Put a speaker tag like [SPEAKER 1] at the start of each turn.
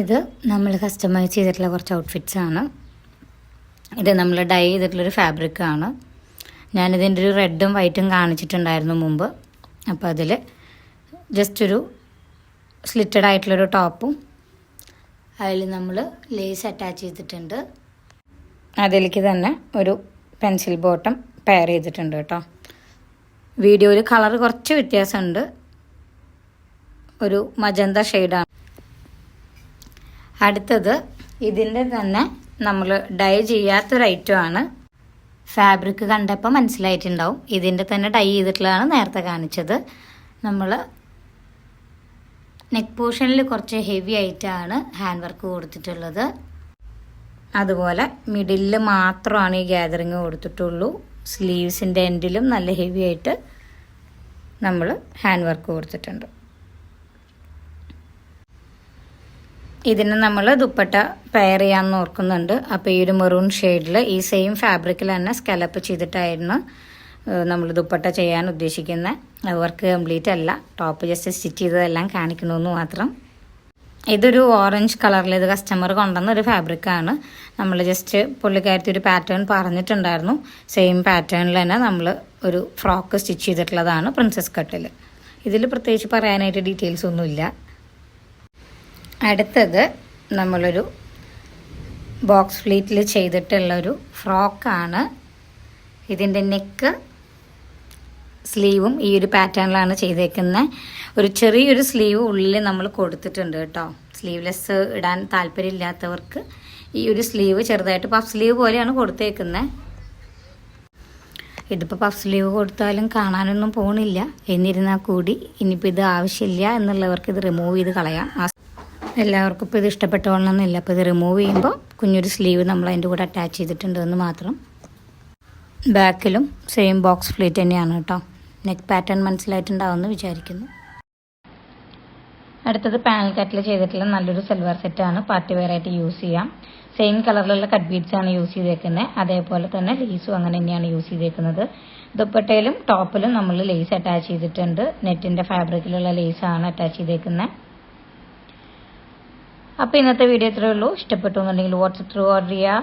[SPEAKER 1] ഇത് നമ്മൾ കസ്റ്റമൈസ് ചെയ്തിട്ടുള്ള കുറച്ച് ഔട്ട്ഫിറ്റ്സ് ആണ്. ഇത് നമ്മൾ ഡൈ ചെയ്തിട്ടുള്ളൊരു ഫാബ്രിക് ആണ്. ഞാനിതിന്റെ ഒരു റെഡും വൈറ്റും കാണിച്ചിട്ടുണ്ടായിരുന്നു മുമ്പ്. അപ്പോൾ അതിൽ ജസ്റ്റ് ഒരു സ്ലിറ്റഡ് ആയിട്ടുള്ളൊരു ടോപ്പും അതിൽ നമ്മൾ ലേസ് അറ്റാച്ച് ചെയ്തിട്ടുണ്ട്. അതിലേക്ക് തന്നെ ഒരു പെൻസിൽ ബോട്ടം പെയർ ചെയ്തിട്ടുണ്ട് കേട്ടോ. വീഡിയോയിൽ കളർ കുറച്ച് വ്യത്യാസമുണ്ട്. ഒരു മജന്ത ഷെയ്ഡാണ് അടുത്തത് ഇതിന്റെ തന്നെ നമ്മൾ ഡൈ ചെയ്യാത്തൊരു ഐറ്റമാണ് ഫാബ്രിക് കണ്ടപ്പോൾ മനസ്സിലായിട്ടുണ്ടാവും. ഇതിന്റെ തന്നെ ഡൈ ചെയ്തിട്ടുള്ളതാണ് നേരത്തെ കാണിച്ചത്. നമ്മൾ നെക്ക് പോർഷനിൽ കുറച്ച് ഹെവി ആയിട്ടാണ് ഹാൻഡ് വർക്ക് കൊടുത്തിട്ടുള്ളത്. അതുപോലെ മിഡിലിൽ മാത്രമാണ് ഈ ഗ്യാതറിങ് കൊടുത്തിട്ടുള്ളൂ. സ്ലീവ്സിന്റെ എൻഡിലും നല്ല ഹെവി ആയിട്ട് നമ്മൾ ഹാൻഡ് വർക്ക് കൊടുത്തിട്ടുണ്ട്. ഇതിന് നമ്മൾ ദുപ്പട്ട പെയർ ചെയ്യാമെന്ന് ഓർക്കുന്നുണ്ട്. അപ്പോൾ ഈ ഒരു മെറൂൺ ഷെയ്ഡിൽ ഈ സെയിം ഫാബ്രിക്കിൽ തന്നെ സ്കലപ്പ് ചെയ്തിട്ടായിരുന്നു നമ്മൾ ദുപ്പട്ട ചെയ്യാൻ ഉദ്ദേശിക്കുന്നത് വർക്ക് കംപ്ലീറ്റ് അല്ല. ടോപ്പ് ജസ്റ്റ് സ്റ്റിച്ച് ചെയ്തതെല്ലാം കാണിക്കണമെന്ന് മാത്രം. ഇതൊരു ഓറഞ്ച് കളറിൽ ഇത് കസ്റ്റമർ കൊണ്ടുവന്ന ഒരു ഫാബ്രിക്കാണ് നമ്മൾ ജസ്റ്റ് പുള്ളിക്കാരത്തി ഒരു പാറ്റേൺ പറഞ്ഞിട്ടുണ്ടായിരുന്നു. സെയിം പാറ്റേണിൽ തന്നെ നമ്മൾ ഒരു ഫ്രോക്ക് സ്റ്റിച്ച് ചെയ്തിട്ടുള്ളതാണ് പ്രിൻസസ് കട്ടിൽ ഇതിൽ പ്രത്യേകിച്ച് പറയാനായിട്ട് ഡീറ്റെയിൽസ് ഒന്നുമില്ല. അടുത്തത് നമ്മളൊരു ബോക്സ് ഫ്ലീറ്റിൽ ചെയ്തിട്ടുള്ളൊരു ഫ്രോക്കാണ്. ഇതിന്റെ നെക്ക് സ്ലീവും ഈ ഒരു പാറ്റേണിലാണ് ചെയ്തേക്കുന്നത് ഒരു ചെറിയൊരു സ്ലീവ് ഉള്ളിൽ നമ്മൾ കൊടുത്തിട്ടുണ്ട് കേട്ടോ. സ്ലീവ്ലെസ് ഇടാൻ താല്പര്യമില്ലാത്തവർക്ക് ഈ ഒരു സ്ലീവ് ചെറുതായിട്ട് പഫ് സ്ലീവ് പോലെയാണ് കൊടുത്തേക്കുന്നത് ഇതിപ്പോൾ പഫ് സ്ലീവ് കൊടുത്താലും കാണാനൊന്നും പോണില്ല. എന്നിരുന്നാൽ കൂടി ഇനിയിപ്പോൾ ഇത് ആവശ്യമില്ല എന്നുള്ളവർക്ക് ഇത് റിമൂവ് ചെയ്ത് കളയാം. ആ എല്ലാവർക്കും ഇപ്പോൾ ഇത് ഇഷ്ടപ്പെട്ടോളണമെന്നില്ല. അപ്പോൾ ഇത് റിമൂവ് ചെയ്യുമ്പോൾ കുഞ്ഞൊരു സ്ലീവ് നമ്മൾ അതിന്റെ കൂടെ അറ്റാച്ച് ചെയ്തിട്ടുണ്ട് എന്ന് മാത്രം. ബാക്കിലും സെയിം ബോക്സ് ഫ്ലീറ്റ് തന്നെയാണ് കേട്ടോ. നെക്ക് പാറ്റേൺ മനസ്സിലായിട്ടുണ്ടാവുമെന്ന് വിചാരിക്കുന്നു. അടുത്തത് പാനൽ കട്ടിൽ ചെയ്തിട്ടുള്ള നല്ലൊരു സിൽവർ സെറ്റാണ് പാർട്ടി വെയർ ആയിട്ട് യൂസ് ചെയ്യാം. സെയിം കളറിലുള്ള കട്ട് ബീഡ്സ് ആണ് യൂസ് ചെയ്തേക്കുന്നത് അതേപോലെ തന്നെ ലേസും അങ്ങനെ തന്നെയാണ് യൂസ് ചെയ്തേക്കുന്നത്. ദുപ്പട്ടയിലും ടോപ്പിലും നമ്മൾ ലേസ് അറ്റാച്ച് ചെയ്തിട്ടുണ്ട്. നെറ്റിന്റെ ഫാബ്രിക്കിലുള്ള ലേസാണ് അറ്റാച്ച് ചെയ്തേക്കുന്നത് അപ്പോൾ ഇന്നത്തെ വീഡിയോ ഇത്രയേ ഉള്ളൂ. ഇഷ്ടപ്പെട്ടു എന്നുണ്ടെങ്കിൽ വാട്സപ്പ് ത്രൂ ഓർഡർ ചെയ്യുക.